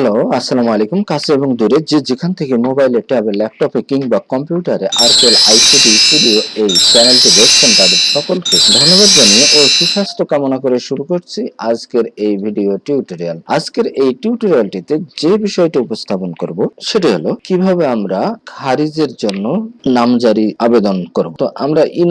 Hello আসসালামু আলাইকুম। কাছে এবং দূরে যে যেখান থেকে মোবাইলে ট্যাবে, ল্যাপটপে কিংবা কম্পিউটারে আরকেল আইসিটি স্টুডিও এই চ্যানেলটি দেখছেন, তাদের সকলকে ধন্যবাদ জানিয়ে ও সুস্বাস্থ্য কামনা করে শুরু করছি আজকের এই ভিডিও টিউটোরিয়াল। আজকের এই টিউটোরিয়ালটিতে যে বিষয়টি উপস্থাপন করব, সেটি হলো কীভাবে আমরা খারিজের জন্য নামজারি আবেদন করব। তো আমরা ই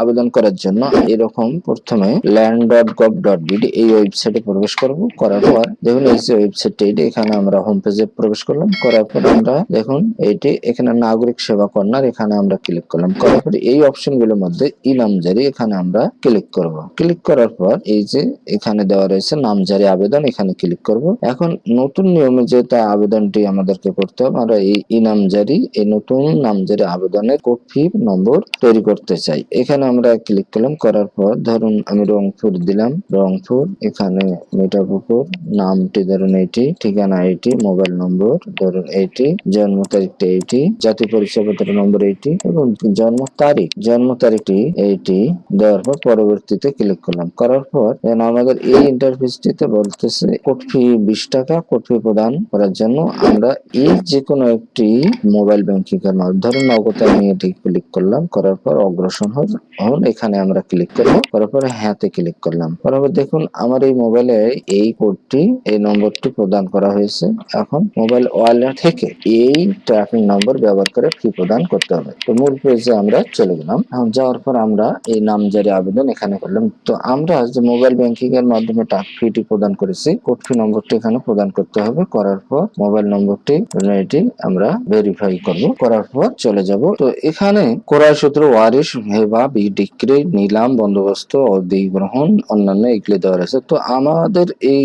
আবেদন করার জন্য এরকম প্রথমে land dot gov dot BD এই ওয়েবসাইটে প্রবেশ করব। করার পর দেখুন, এই যে ওয়েবসাইটটি এটি এখানে আমরা হোম পেজে প্রবেশ করলাম। করার পর আমরা দেখুন এইটি এখানে নাগরিক সেবা কর্নার, এখানে আমরা ক্লিক করলাম। করার পর এই অপশনগুলোর মধ্যে ই নামজারি এখানে আমরা ক্লিক করব। ক্লিক করার পর এই যে এখানে দেওয়া রয়েছে নামজারি আবেদন, এখানে ক্লিক করব। এখন নতুন নিয়মে যেটা আবেদনটি আমাদেরকে করতে হবে, আমরা এই ই নামজারি এই নতুন নামজারি আবেদনের কপি নম্বর তৈরি করতে চাই। এখানে আমরা ক্লিক করলাম, করার পর ধরুন আমি রংপুর দিলাম। রংপুর, এখানে মিঠাপুকুর নামটি ধরুন এইটি ঠিকানা এইটি, মোবাইল নম্বর, ধরুন এইটি, জন্ম তারিখটা এইটি, জাতীয় পরিচয় পত্র নম্বর এইটি এবং জন্ম তারিখ। জন্ম তারিখটি এইটি, দেওয়ার পর পরবর্তীতে ক্লিক করলাম। করার পর আমাদের এই ইন্টারফেসটিতে বলতেছে কোড ফি বিশ টাকা কোড ফি প্রদান করার জন্য আমরা এই যে কোনো একটি মোবাইল ব্যাংকিং এর মাধ্যমে, ধরুন নগদ আমি এটি ক্লিক করলাম, করার পর অগ্রসর হন এখানে আমরা ক্লিক করব, করার পরে হ্যাঁতে ক্লিক করলাম। পর দেখুন, আমার এই মোবাইলে এই কোডটি এই নম্বরটি প্রদান করা হয়েছে। এখন মোবাইল ওয়ালেট থেকে এই ট্র্যাকিং নম্বর ব্যবহার করে ফি প্রদান করতে হবে। তো মূল পেজে আমরা চলে গেলাম। এখন যাওয়ার পর আমরা এই নামজারি আবেদন এখানে করলাম। তো আমরা যে মোবাইল ব্যাংকিং এর মাধ্যমে টাকা ফিটি প্রদান করেছি কোড ফি নম্বরটি এখানে প্রদান করতে হবে। করার পর মোবাইল নম্বরটি এটি আমরা ভেরিফাই করব। করার পর চলে যাব। তো এখানে ক্রয় সূত্র, ওয়ারিশ হেবা বি ডিক্রি নিলাম, বন্দোবস্ত অধিগ্রহণ অন্যান্য এগুলি দেওয়া রয়েছে তো আমাদের এই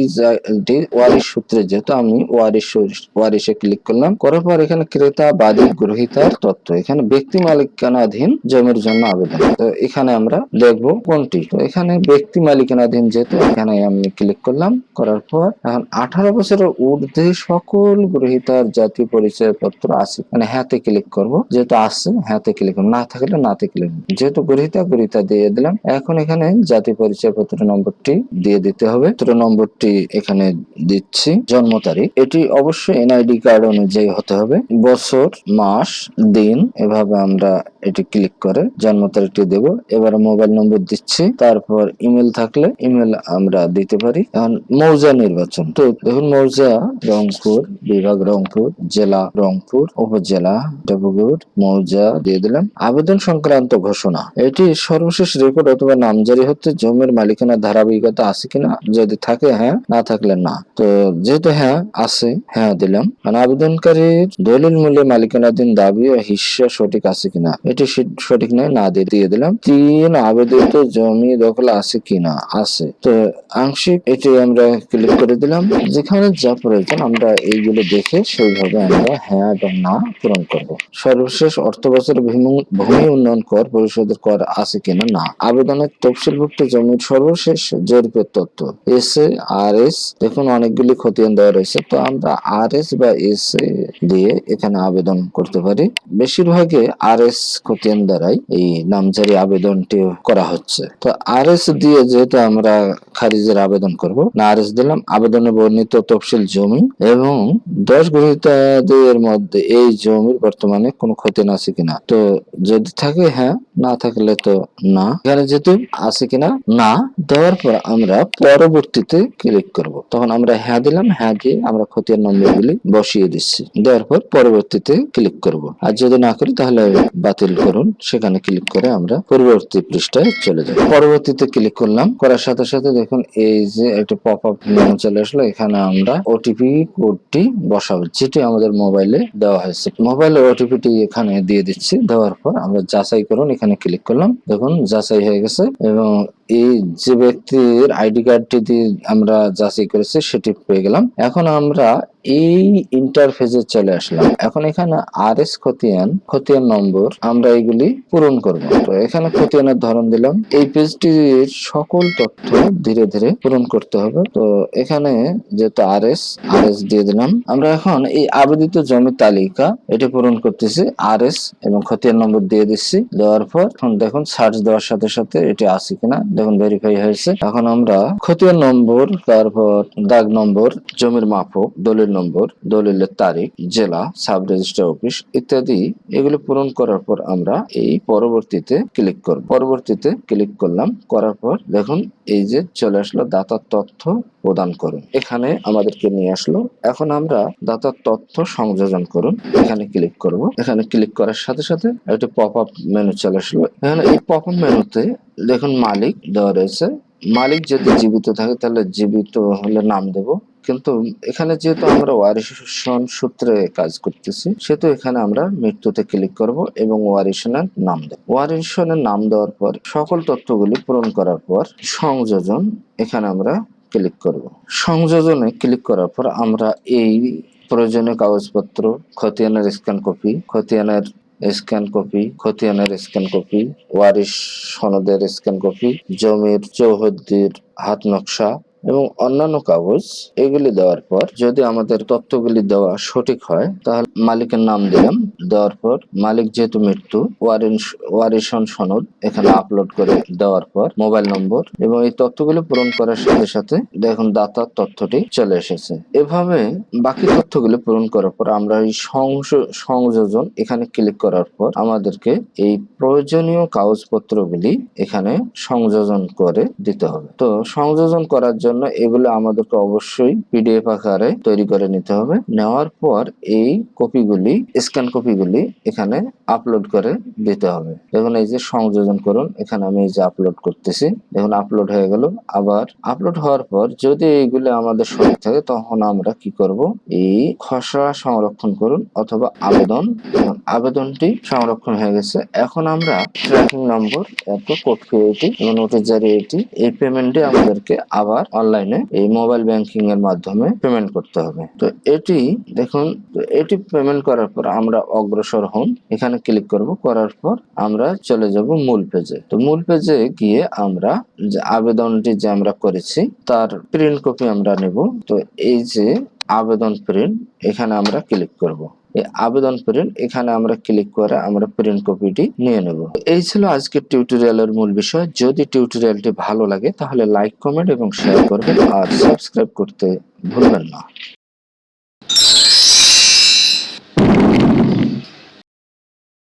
ওয়ারিশ সূত্রে যেহেতু আমি ওয়ারিশ ক্লিক করলাম, করার পর এখানে ক্রেতা বাদী গ্রহিতার তথ্য। এখানে ব্যক্তি মালিকানাধীন জমির জন্য আবেদন। তো এখানে আমরা দেখব কোনটি। তো এখানে ব্যক্তি মালিকানাধীন যেহেতু, এখানে আমি ক্লিক করলাম। করার পর এখন আঠারো বছরের ঊর্ধ্বে সকল গ্রহিতার জাতীয় পরিচয় পত্র আছে। মানে হ্যাঁতে ক্লিক করব। যেহেতু আছে হ্যাঁতে ক্লিক করব। না থাকলে নাতে ক্লিক যেহেতু গ্রহিতা গ্রহিতা দিয়ে দিলাম। এখন এখানে জাতীয় পরিচয় পত্র নম্বরটি দিয়ে দিতে হবে। নম্বরটি এখানে দিচ্ছি। জন্ম তারিখ, এটি অবশ্যই এনআইডি কার্ড অনুযায়ী হতে হবে। বছর, মাস, দিন, এভাবে আমরা এটি ক্লিক করে জন্ম তারিখটি দেব। এবার মোবাইল নম্বর দিচ্ছি, তারপর ইমেল থাকলে ইমেল আমরা দিতে পারি। এখন মৌজা নির্বাচন। তো দেখুন, মৌজা রংপুর, বিভাগ রংপুর, জেলা রংপুর, উপজেলা, দেবগুড়, মৌজা দিয়ে দিলাম। আবেদন সংক্রান্ত ঘোষণা। এটি সর্বশেষ রেকর্ড অথবা নামজারি হতে জমির মালিকানা ধারাবাহিকতা আছে কিনা? যদি থাকে হ্যাঁ না থাকলে না। তো যেহেতু হ্যাঁ আছে হ্যাঁ দিলাম। মানে আবেদনকারীর দলিল মূল্যে মালিকানাধীন দাবি ও হিস্সা সঠিক আছে কিনা, এটি সঠিক নয়, না দিয়ে দিয়ে দিলাম। তিন, আবেদিত জমি দখল আছে কিনা, আছে। তো আংশিক এটি আমরা ক্লিক করে দিলাম। যেখানে যা প্রয়োজন আমরা এইগুলো দেখে সেইভাবে আমরা হ্যাঁ এবং না পূরণ করব। সর্বশেষ অর্থ বছর ভূমি উন্নয়ন কর, পরিশোধের কর আছে কিনা, না। আবেদনের তফসিলভুক্ত জমির সর্বশেষ জরিপের তথ্য, এস আর এস, দেখুন অনেকগুলি খতিয়ান দেওয়া রয়েছে। তো আমরা আর এস বা এস দিয়ে এখানে আবেদন করতে পারি। বেশিরভাগে আর এস খতিয়ান দ্বারাই এই নামজারি আবেদনটি করা হচ্ছে। তো আর এস দিয়ে যেহেতু আমরা খারিজের আবেদন করব, না আর এস দিলাম, আবেদনে বর্ণিত তফসিল জমি এবং দশ গ্রহীতাদের মধ্যে এই জমির বর্তমানে কোনো খতিয়ান আছে কিনা। তো যদি থাকে হ্যাঁ না থাকলে তো না। এখানে যেহেতু আছে কিনা, না দেওয়ার পর আমরা পরবর্তীতে ক্লিক করব। তখন আমরা হ্যাঁ দিলাম হ্যাঁ দিয়ে আমরা খতিয়ান নম্বরগুলি বসিয়ে দিচ্ছি। দেওয়ার পর পরবর্তীতে ক্লিক করব। আর যদি না করি, তাহলে বাতিল করুন। সেখানে ক্লিক করে আমরা পরবর্তী পৃষ্ঠায় চলে যাব। পরবর্তীতে ক্লিক করলাম। করার সাথে সাথে দেখুন, এই যে একটা পপ আপ মেনু চলে আসলো। এখানে আমরা ওটিপি কোডটি বসাবো, যেটি আমাদের মোবাইলে দেওয়া হয়েছে। মোবাইলের ওটিপিটি এখানে দিয়ে দিচ্ছি। দেওয়ার পর আমরা যাচাই করুন। এখানে ক্লিক করলাম। দেখুন, যাচাই হয়ে গেছে। এবং এই যে ব্যক্তির আইডি কার্ডটি দিয়ে আমরা যাচাই করেছি, সেটি পেয়ে গেলাম। এখন আমরা এই ইন্টারফেসে চলে আসলাম। এখন এখানে আর এস খতিয়ান খতিয়ান নম্বর আমরা এগুলি পূরণ করব। তো এখানে খতিয়ানের ধরন দিলাম। এই পেজটির সকল তথ্য ধীরে ধীরে পূরণ করতে হবে। তো এখানে যেহেতু আর এস আর এস দিয়ে দিলাম, আমরা এখন এই আবেদিত জমির তালিকা এটি পূরণ করতেছি। আর এস এবং খতিয়ান নম্বর দিয়ে দিচ্ছি। দেওয়ার পর এখন দেখুন সার্চ দেওয়ার সাথে সাথে এটি আছে কিনা, দেখুন ভেরিফাই হয়েছে। এখন আমরা খতিয়ান নম্বর তারপর দাগ নম্বর জমি জমির মাপক দলিল নম্বর, দলিলের তারিখ, জেলা সাব রেজিস্ট্রার অফিস ইত্যাদি এগুলো পূরণ করার পর আমরা এই পরবর্তীতে ক্লিক করব। পরবর্তীতে ক্লিক করলাম, করার পর দেখুন এই যে চলে আসলো দাতার তথ্য প্রদান করুন। এখানে আমাদেরকে নিয়ে আসলো, এখন আমরা দাতার তথ্য সংযোজন করুন। এখানে ক্লিক করব। এখানে ক্লিক করার সাথে সাথে একটা পপ আপ মেনু চলে আসলো। এখানে এই পপ আপ মেনুতে দেখুন মালিক দেওয়া রয়েছে। মালিক যদি জীবিত থাকে, তাহলে জীবিত হলে নাম দেব। কিন্তু এখানে যেহেতু আমরা ওয়ারিশন সূত্রে কাজ করতেছি, সেহেতু এখানে আমরা মৃত্যুতে ক্লিক করব এবং ওয়ারিশনের নাম দেব। ওয়ারিশনের নাম দেওয়ার পর, সকল তথ্যগুলি পূরণ করার পর সংযোজন এখানে আমরা ক্লিক করব। সংযোজনে ক্লিক করার পর আমরা এই প্রয়োজনীয় কাগজপত্র, খতিয়ানের স্ক্যান কপি খতিয়ানের স্ক্যান কপি খতিয়ানের স্ক্যান কপি ওয়ারিশ সনদের স্ক্যান কপি জমির চৌহদ্দির হাত নকশা এবং অন্যান্য কাগজ এগুলি দেওয়ার পর যদি আমাদের তথ্যগুলি দেওয়া সঠিক হয়, তাহলে মালিকের নাম দিলাম। দেওয়ার পর মালিক যেহেতু মৃত্যু ওয়ারিশ ওয়ারিশন সনদ এখানে আপলোড করে দেওয়ার পর মোবাইল নম্বর এবং এই তথ্যগুলি পূরণ করার সাথে সাথে দেখুন দাতার তথ্যটি চলে এসেছে। এভাবে বাকি তথ্যগুলি পূরণ করার পর আমরা এই সংযোজন এখানে ক্লিক করার পর আমাদেরকে এই প্রয়োজনীয় কাগজপত্রগুলি এখানে সংযোজন করে দিতে হবে। তো সংযোজন করার জন্য এগুলো আমাদেরকে অবশ্যই পিডিএফ আকারে তৈরি করে নিতে হবে। নেওয়ার পর এই কপিগুলি স্ক্যান কপিগুলি এখানে আপলোড করে দিতে হবে। দেখুন, এই যে সংযোজন করুন, এখানে আমি এই যে আপলোড করতেছি। দেখুন আপলোড হয়ে গেল। আবার আপলোড হওয়ার পর যদি এইগুলো আমাদের সঠিক থাকে, তখন আমরা কি করব? এই খসড়া সংরক্ষণ করুন অথবা আবেদন। আবেদনটি সংরক্ষণ হয়ে গেছে। এখন আমরা ট্র্যাকিং নম্বর এত কোড ক্রিয়েটি এবং নোটিশ জারি এটি এই পেমেন্টে আমাদেরকে আবার অনলাইনে এই মোবাইল ব্যাংকিং এর মাধ্যমে পেমেন্ট করতে হবে। তো এটি, দেখুন এটি পেমেন্ট করার পর আমরা অগ্রসর হন। এখানে ক্লিক করব, করার পর আমরা চলে যাব মূল পেজে তো মূল পেজে গিয়ে আমরা যে আবেদনটি যে আমরা করেছি, তার প্রিন্ট কপি আমরা নেব। তো এই যে আবেদন প্রিন্ট এখানে আমরা ক্লিক করব। আবেদন করেন, এখানে আমরা ক্লিক করে আমরা প্রিন্ট কপিটি নিয়ে নেব। এই ছিল আজকের টিউটোরিয়ালের মূল বিষয়। যদি টিউটোরিয়ালটি ভালো লাগে, তাহলে লাইক কমেন্ট এবং শেয়ার করবেন। আর সাবস্ক্রাইব করতে ভুলবেন না।